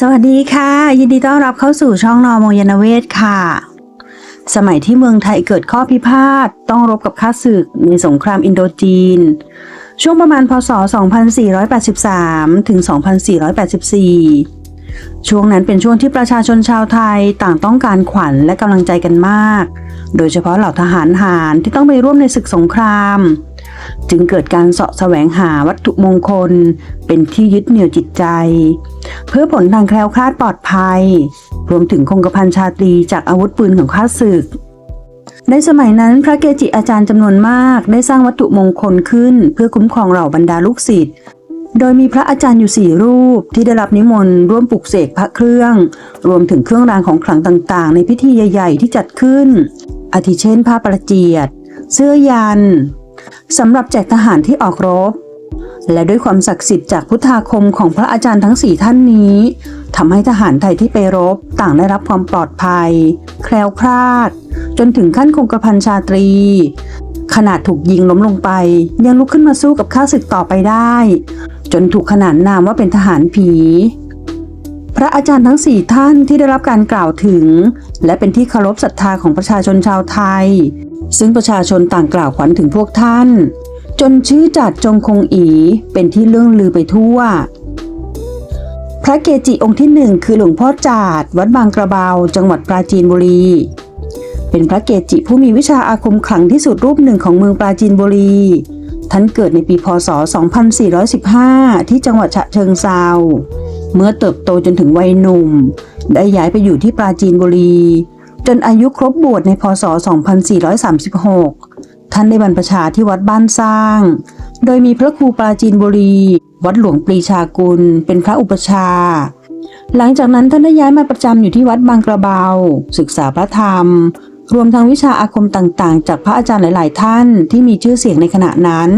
สวัสดีค่ะ ยินดีต้อนรับเข้าสู่ช่องนอมยนเวศค่ะ สมัยที่เมืองไทยเกิดข้อพิพาทต้องรบกับข้าศึกในสงครามอินโดจีน ช่วงประมาณพศ 2483 ถึง 2484 ช่วงนั้นเป็นช่วงที่ประชาชนชาวไทยต่างต้องการขวัญและกำลังใจกันมาก โดยเฉพาะเหล่าทหารหารที่ต้องไปร่วมในศึกสงคราม จึงเกิดการเสาะแสวงหาวัตถุมงคล เป็นที่ยึดเหนี่ยวจิตใจ เพื่อผลทางแคล้วคลาดปลอดภัย รวมถึงคงกระพันชาตรีจากอาวุธปืนของข้าศึก ในสมัยนั้นพระเกจิอาจารย์จำนวนมากได้สร้างวัตถุมงคลขึ้น เพื่อคุ้มครองเหล่าบรรดาลูกศิษย์โดยมีพระอาจารย์อยู่สี่รูปที่ได้รับนิมนต์ร่วมปลุกเสกพระเครื่อง รวมถึงเครื่องรางของขลังต่างๆ ในพิธีใหญ่ ๆ ที่จัดขึ้น อาทิเช่นผ้าประเจียด เสื้อยัน สำหรับแจกทหารที่ออกรบ และด้วยความศักดิ์สิทธิ์จากพุทธาคมของพระอาจารย์ทั้งสี่ท่านนี้ทำให้ทหารไทยที่ไปรบต่างได้รับความปลอดภัย แคล้วคลาด จนถึงขั้นคงกระพันชาตรี ขนาดถูกยิงล้มลงไป ยังลุกขึ้นมาสู้กับข้าศึกต่อไปได้ จนถูกขนานนามว่าเป็นทหารผีพระอาจารย์ทั้งสี่ท่านที่ได้รับการกล่าวถึง และเป็นที่เคารพศรัทธาของประชาชนชาวไทย ซึ่งประชาชนต่างกล่าวขวัญถึงพวกท่าน จนชื่อจัดจงคงอีเป็นที่เลื่องลือไปทั่ว พระเกจิองค์ที่หนึ่งคือหลวงพ่อจาดวัดบางกระเบา จังหวัดปราจีนบุรี เป็นพระเกจิผู้มีวิชาอาคมขลังที่สุดรูปหนึ่งของเมืองปราจีนบุรี ท่านเกิดในปีพศ 2415 ที่จังหวัดฉะเชิงเซาเมื่อเติบโตจนถึงวัยหนุ่ม ได้ย้ายไปอยู่ที่ปราจีนบุรี จนอายุครบบวชในพศ 2436 ท่านได้บรรพชาที่วัดบ้านสร้าง โดยมีพระครูปราจีนบุรี วัดหลวงปรีชากุล เป็นพระอุปชา หลังจากนั้นท่านได้ย้ายมาประจำอยู่ที่วัดบางกระเบา ศึกษาพระธรรม รวมทั้งวิชาอาคมต่างๆ จากพระอาจารย์หลาย ๆ ท่านที่มีชื่อเสียงในขณะนั้น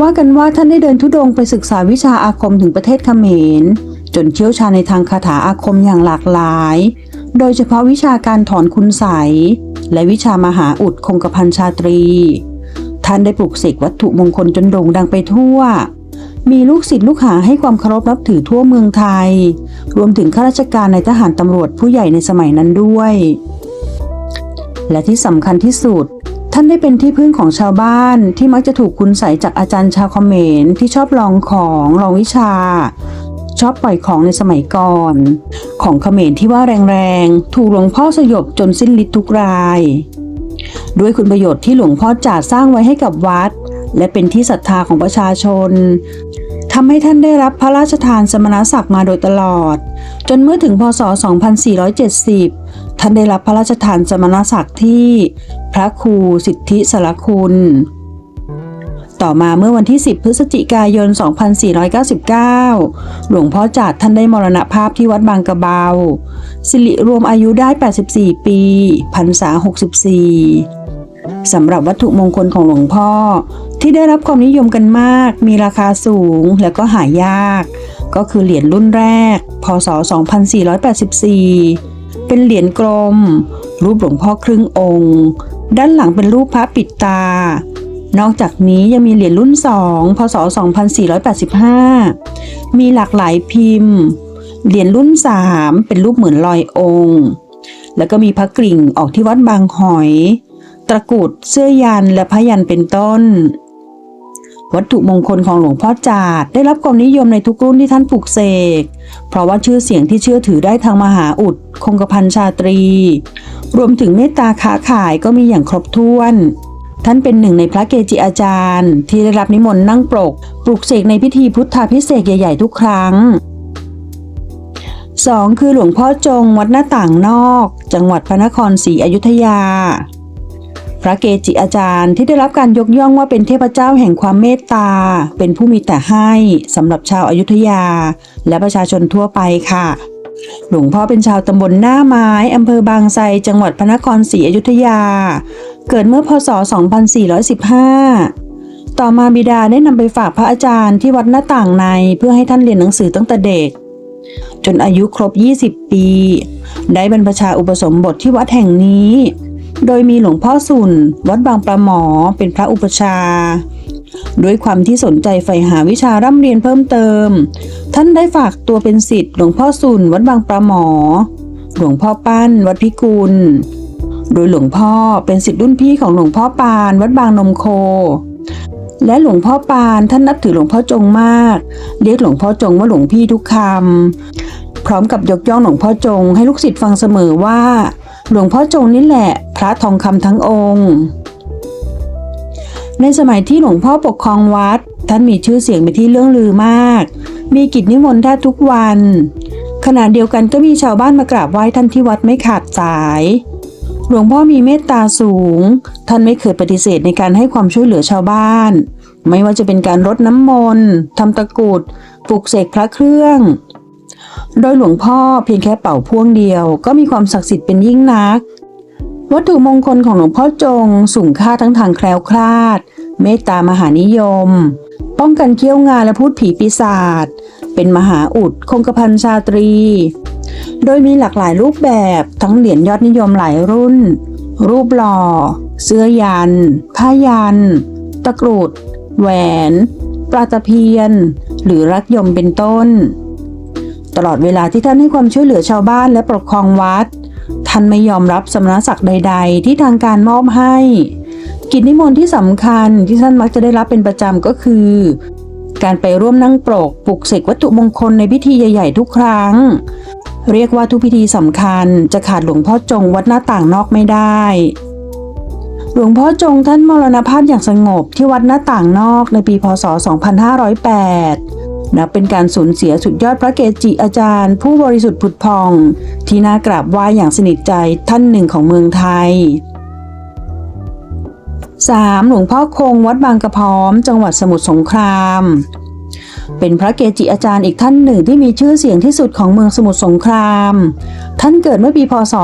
ว่ากันว่าท่านได้เดินทุดงไปศึกษาวิชาอาคมถึงประเทศเขมร จนเชี่ยวชาญในทางคาถาอาคมอย่างหลากหลาย โดยเฉพาะวิชาการถอนคุณไสและวิชามหาอุดคงกระพันชาตรี ท่านได้ปลุกเสกวัตถุมงคลจนโด่งดังไปทั่ว มีลูกศิษย์ลูกหาให้ความเคารพนับถือทั่วเมืองไทย รวมถึงข้าราชการในทหารตำรวจผู้ใหญ่ในสมัยนั้นด้วย และที่สำคัญที่สุด ท่านได้เป็นที่พึ่งของชาวบ้านที่มักจะถูกคุณใสจากอาจารย์ชาวเขมรที่ชอบลองของลองวิชา ชอบปล่อยของในสมัยก่อน ของเขมรที่ว่าแรงๆ ถูกหลวงพ่อสยบจนสิ้นฤทธิ์ทุกราย ด้วยคุณประโยชน์ที่หลวงพ่อจาดสร้างไว้ให้กับวัด และเป็นที่ศรัทธาของประชาชนทำให้ท่านได้รับพระราชทานสมณศักดิ์มาโดยตลอด จนเมื่อถึงพศ 2470 ท่านได้รับพระราชทานสมณศักดิ์ที่พระครูสิทธิสารคุณ ต่อมาเมื่อวันที่ 10 พฤศจิกายน 2499 หลวงพ่อจาดท่านได้มรณภาพที่วัดบางกระเบา สิริรวมอายุได้ 84 ปีพรรษา 64 สำหรับวัตถุมงคลของหลวงพ่อ ที่ได้รับความนิยมกันมาก มีราคาสูงและก็หายาก ก็คือเหรียญรุ่นแรก พศ 2484เป็นเหรียญกลม รูปหลวงพ่อครึ่งองค์ ด้านหลังเป็นรูปพระปิดตา นอกจากนี้ยังมีเหรียญรุ่น 2 พศ 2485 มีหลากหลายพิมพ์ เหรียญรุ่น 3 เป็นรูปเหมือนลอยองค์ แล้วก็มีพระกริ่งออกที่วัดบางหอย ตะกุดเสื้อยันและพระยันเป็นต้น วัตถุมงคลของหลวงพ่อจาดได้รับความนิยมในทุกรุ่นที่ท่านปลูกเสก เพราะว่าชื่อเสียงที่เชื่อถือได้ทางมหาอุดคงกระพันชาตรี รวมถึงเมตตาค้าขายก็มีอย่างครบถ้วน ท่านเป็นหนึ่งในพระเกจิอาจารย์ ที่ได้รับนิมนต์นั่งปรกปลุกเสกในพิธีพุทธาพิเศษใหญ่ๆทุกครั้ง 2. คือหลวงพ่อจงวัดหน้าต่างนอก จังหวัดพระนครศรีอยุธยา พระเกจิอาจารย์ที่ได้รับการยกย่องว่าเป็นเทพเจ้าแห่งความเมตตา เป็นผู้มีแต่ให้สำหรับชาวอายุทยา และประชาชนทั่วไปค่ะ หลวงพ่อเป็นชาวตำบลหน้าไม้อำเภอบางไทรจังหวัดพระนครศรีอยุธยา เกิดเมื่อพศ 2415 ต่อมาบิดาได้นำไปฝากพระอาจารย์ที่วัดหน้าต่างในเพื่อให้ท่านเรียนหนังสือตั้งแต่เด็ก จนอายุครบ 20 ปี ได้บรรพชาอุปสมบทที่วัดแห่งนี้ โดยมีหลวงพ่อสุนวัดบางปลาหมอเป็นพระอุปชา ด้วยความที่สนใจใฝ่หาวิชาร่ำเรียนเพิ่มเติม ท่านได้ฝากตัวเป็นศิษย์หลวงพ่อสุนวัดบางปลาหมอ หลวงพ่อปั้น วัดพิกุล โดยหลวงพ่อเป็นศิษย์รุ่นพี่ของหลวงพ่อปาน วัดบางนมโค และหลวงพ่อปานท่านนับถือหลวงพ่อจงมาก เรียกหลวงพ่อจงว่าหลวงพี่ทุกคำพร้อมกับยกย่องหลวงพ่อจงให้ลูกศิษย์ฟังเสมอว่า หลวงพ่อจงนี่แหละ พระทองคำทั้งองค์ ในสมัยที่หลวงพ่อปกครองวัด ท่านมีชื่อเสียงเป็นที่เรื่องลือมาก มีกิจนิมนต์แทบทุกวัน ขณะเดียวกันก็มีชาวบ้านมากราบไหว้ท่านที่วัดไม่ขาดสาย หลวงพ่อมีเมตตาสูง ท่านไม่เคยปฏิเสธในการให้ความช่วยเหลือชาวบ้าน ไม่ว่าจะเป็นการรดน้ำมนต์ทำตะกุดปลุกเสกพระเครื่องโดยหลวงพ่อเพียงแค่เป่าพ่วงเดียวก็มีความศักดิ์สิทธิ์เป็นยิ่งนัก วัตถุมงคลของหลวงพ่อจงสูงค่าทั้งทางแคล้วคลาด เมตตามหานิยม ป้องกันเกี้ยวงานและพูดผีปีศาจเป็นมหาอุดคงกระพันชาตรี โดยมีหลากหลายรูปแบบทั้งเหรียญยอดนิยมหลายรุ่น รูปหล่อ เสื้อยัน ผ้ายัน ตะกรุด แหวน ปลาตะเพียน หรือรักยมเป็นต้น ตลอดเวลาที่ท่านให้ความช่วยเหลือชาวบ้านและปกครองวัด ท่านไม่ยอมรับสมณศักดิ์ใด ๆ ที่ทางการมอบให้ กิจนิมนต์ที่สำคัญที่ท่านมักจะได้รับเป็นประจำก็คือ การไปร่วมนั่งปลกปลุกเสกวัตถุมงคลในพิธีใหญ่ ๆ ทุกครั้ง เรียกว่าทุกพิธีสำคัญจะขาดหลวงพ่อจงวัดหน้าต่างนอกไม่ได้หลวงพ่อจงท่านมรณภาพอย่างสงบที่วัดหน้าต่างนอกในปีพศ 2508 นับเป็นการสูญเสียสุดยอดพระเกจิอาจารย์ ผู้บริสุทธิ์ผุดพอง ที่น่ากราบไหว้อย่างสนิทใจท่านหนึ่งของเมืองไทย 3. หลวงพ่อคงวัดบางกระพร้อม จังหวัดสมุทรสงครามเป็นพระเกจิอาจารย์อีกท่านหนึ่งที่มีชื่อเสียงที่สุดของเมืองสมุทรสงคราม ท่านเกิดเมื่อปีพศ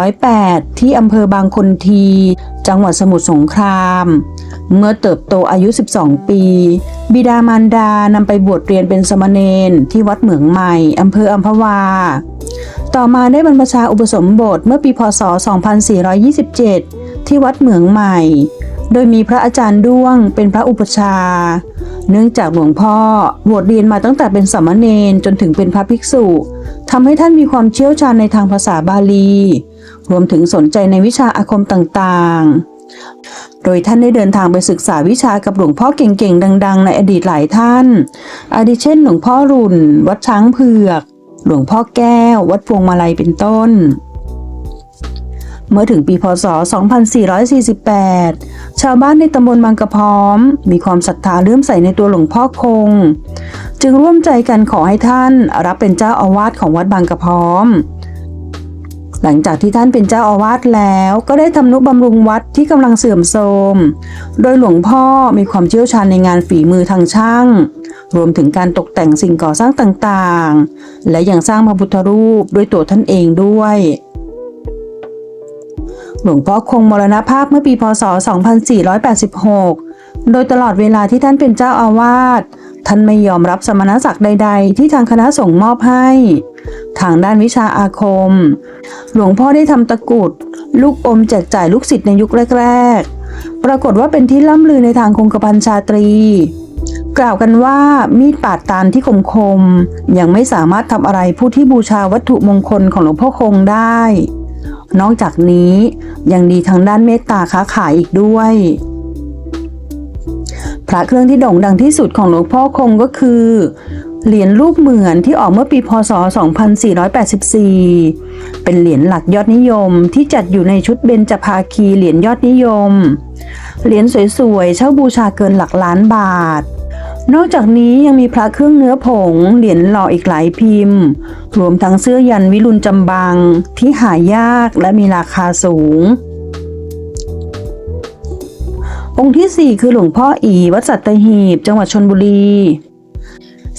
2408 ที่อำเภอบางคนที จังหวัดสมุทรสงคราม เมื่อเติบโตอายุ 12 ปี บิดามารดานำไปบวชเรียนเป็นสมณเณรที่วัดเหมืองใหม่อำเภออัมพวา ต่อมาได้บรรพชาอุปสมบทเมื่อปีพศ 2427 ที่วัดเหมืองใหม่ โดยมีพระอาจารย์ด้วงเป็นพระอุปชา เนื่องจากหลวงพ่อบวชเรียนมาตั้งแต่เป็นสามเณรจนถึงเป็นพระภิกษุทำให้ท่านมีความเชี่ยวชาญในทางภาษาบาลี รวมถึงสนใจในวิชาอาคมต่างๆ โดยท่านได้เดินทางไปศึกษาวิชากับหลวงพ่อเก่งๆ ดัง ๆ ในอดีตหลายท่าน อาทิเช่น หลวงพ่อรุ่นวัดช้างเผือก หลวงพ่อแก้ว วัดพวงมาลัยเป็นต้นเมื่อถึงปีพศ 2448 ชาวบ้านในตำบลบางกระพร้อม มีความศรัทธาเลื่อมใสในตัวหลวงพ่อคง จึงร่วมใจกันขอให้ท่านรับเป็นเจ้าอาวาสของวัดบางกระพร้อม หลังจากที่ท่านเป็นเจ้าอาวาสแล้วก็ได้ทำนุบำรุงวัดที่กำลังเสื่อมโทรม โดยหลวงพ่อมีความเชี่ยวชาญในงานฝีมือทางช่าง รวมถึงการตกแต่งสิ่งก่อสร้างต่างๆ และยังสร้างพระพุทธรูปด้วยตัวท่านเองด้วย หลวงพ่อคงมรณภาพเมื่อปีพศ 2486 โดยตลอดเวลาที่ท่านเป็นเจ้าอาวาส ท่านไม่ยอมรับสมณศักดิ์ใด ๆ ที่ทางคณะสงฆ์มอบให้ ทางด้านวิชาอาคม หลวงพ่อได้ทำตะกุด ลูกอมแจกจ่ายลูกศิษย์ในยุคแรก ๆ ปรากฏว่าเป็นที่ล่ำลือในทางคงกระพันชาตรี กล่าวกันว่ามีดปาดตาลที่คมคม ยังไม่สามารถทำอะไรผู้ที่บูชาวัตถุมงคลของหลวงพ่อคงได้ นอกจากนี้ยังดีทางด้านเมตตาค้าขายอีกด้วย พระเครื่องที่โด่งดังที่สุดของหลวงพ่อคงก็คือ เหรียญรูปเหมือนที่ออกเมื่อปีพศ 2484 เป็นเหรียญหลักยอดนิยมที่จัดอยู่ในชุดเบญจภาคีเหรียญยอดนิยม เหรียญสวยๆเช่าบูชาเกินหลักล้านบาท นอกจากนี้ยังมีพระเครื่องเนื้อผง เหรียญหล่ออีกหลายพิมพ์ รวมทั้งเสื้อยันวิรุณจำบังที่หายากและมีราคาสูง องค์ที่ 4 คือหลวงพ่ออีวัดสัตหีบ จังหวัดชนบุรี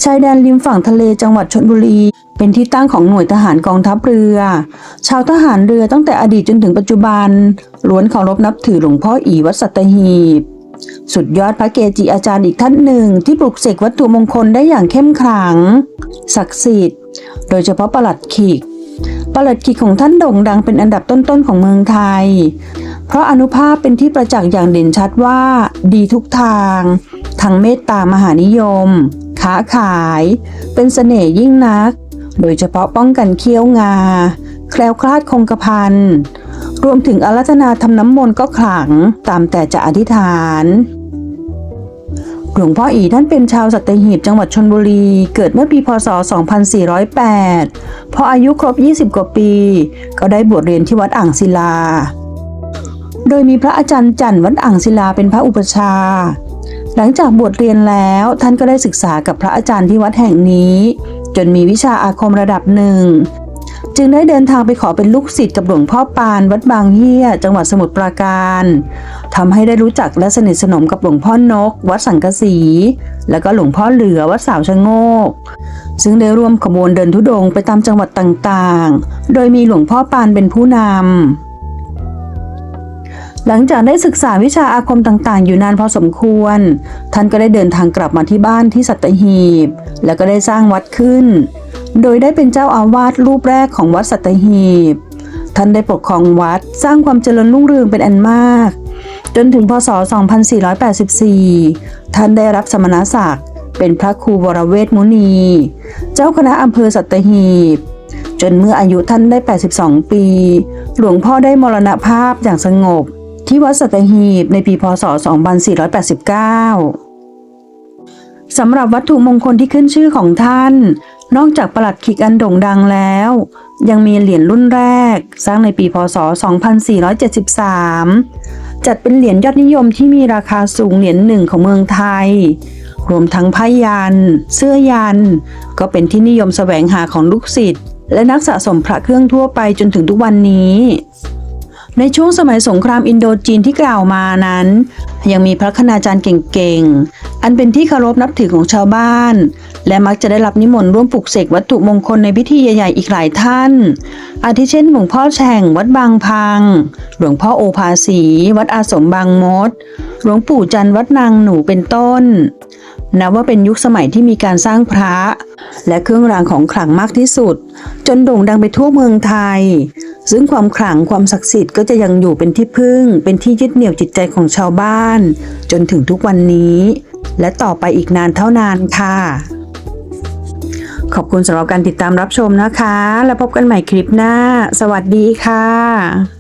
ชายแดนริมฝั่งทะเลจังหวัดชนบุรี เป็นที่ตั้งของหน่วยทหารกองทัพเรือ ชาวทหารเรือตั้งแต่อดีตจนถึงปัจจุบัน ล้วนเคารพนับถือหลวงพ่ออีวัดสัตหีบ สุดยอดพระเกจิอาจารย์อีกท่านหนึ่ง ที่ปลุกเสกวัตถุมงคลได้อย่างเข้มขลัง ศักดิ์สิทธิ์ โดยเฉพาะประหลัดขีกประหลัดขีกของท่านโด่งดังเป็นอันดับต้นๆของเมืองไทย เพราะอนุภาพเป็นที่ประจักษ์อย่างเด่นชัดว่า ดีทุกทาง ทั้งเมตตามหานิยม ค้าขาย เป็นเสน่ห์ยิ่งนัก โดยเฉพาะป้องกันเคี้ยวงา แคล้วคลาดคงกระพันรวมถึงอารัธนาทำน้ำมนต์ก็ขลังตามแต่จะอธิษฐานหลวงพ่ออีท่านเป็นชาวสัตหีบจังหวัดชนบุรี เกิดเมื่อปีพศ 2408 พออายุครบ 20 กว่าปี ก็ได้บวชเรียนที่วัดอ่างศิลา โดยมีพระอาจารย์จันทร์วัดอ่างศิลาเป็นพระอุปชา หลังจากบวชเรียนแล้วท่านก็ได้ศึกษากับพระอาจารย์ที่วัดแห่งนี้ จนมีวิชาอาคมระดับหนึ่ง จึงได้เดินทางไปขอเป็นลูกศิษย์กับหลวงพ่อปานวัดบางเฮียจังหวัดสมุทรปราการทำให้ได้รู้จักและสนิทสนมกับหลวงพ่อนก วัดสังกะสี แล้วก็หลวงพ่อเหลือวัดสาวชะโงก ซึ่งได้ร่วมขบวนเดินทุดงค์ไปตามจังหวัดต่างๆ โดยมีหลวงพ่อปานเป็นผู้นำ หลังจากได้ศึกษาวิชาอาคมต่างๆ อยู่นานพอสมควร ท่านก็ได้เดินทางกลับมาที่บ้านที่สัตหีบ แล้วก็ได้สร้างวัดขึ้น โดยได้เป็นเจ้าอาวาสรูปแรกของวัดสัตหีบ ท่านได้ปกครองวัดสร้างความเจริญรุ่งเรืองเป็นอันมาก จนถึงพศ 2484 ท่านได้รับสมณศักดิ์เป็นพระครูวรเวทมุนี เจ้าคณะอำเภอสัตหีบ จนเมื่ออายุท่านได้ 82 ปี หลวงพ่อได้มรณภาพอย่างสงบ ที่วัดสัตหีบในปีพศ 2489 สำหรับวัตถุมงคลที่ขึ้นชื่อของท่าน นอกจากประหลัดขิกอันโด่งดังแล้ว ยังมีเหรียญรุ่นแรก สร้างในปีพศ 2473 จัดเป็นเหรียญยอดนิยมที่มีราคาสูงเหรียญหนึ่งของเมืองไทย รวมทั้งผ้ายัน เสื้อยัน ก็เป็นที่นิยมแสวงหาของลูกศิษย์และนักสะสมพระเครื่องทั่วไปจนถึงทุกวันนี้ ในช่วงสมัยสงครามอินโดจีนที่กล่าวมานั้น ยังมีพระคณาจารย์เก่งๆ อันเป็นที่เคารพนับถือของชาวบ้าน และมักจะได้รับนิมนต์ร่วมปลุกเสกวัตถุมงคลในพิธีใหญ่ๆอีกหลายท่าน อาทิเช่นหลวงพ่อแฉ่งวัดบางพัง หลวงพ่อโอภาสี วัดอาสมบางมด หลวงปู่จันทร์วัดนางหนูเป็นต้น นับว่าเป็นยุคสมัยที่มีการสร้างพระ และเครื่องรางของขลังมากที่สุด จนโด่งดังไปทั่วเมืองไทย ซึ่งความขลังความศักดิ์สิทธิ์ก็จะยังอยู่เป็นที่พึ่ง เป็นที่ยึดเหนี่ยวจิตใจของชาวบ้าน จนถึงทุกวันนี้ และต่อไปอีกนานเท่านานค่ะ ขอบคุณสำหรับการติดตามรับชมนะคะ แล้วพบกันใหม่คลิปหน้า สวัสดีค่ะ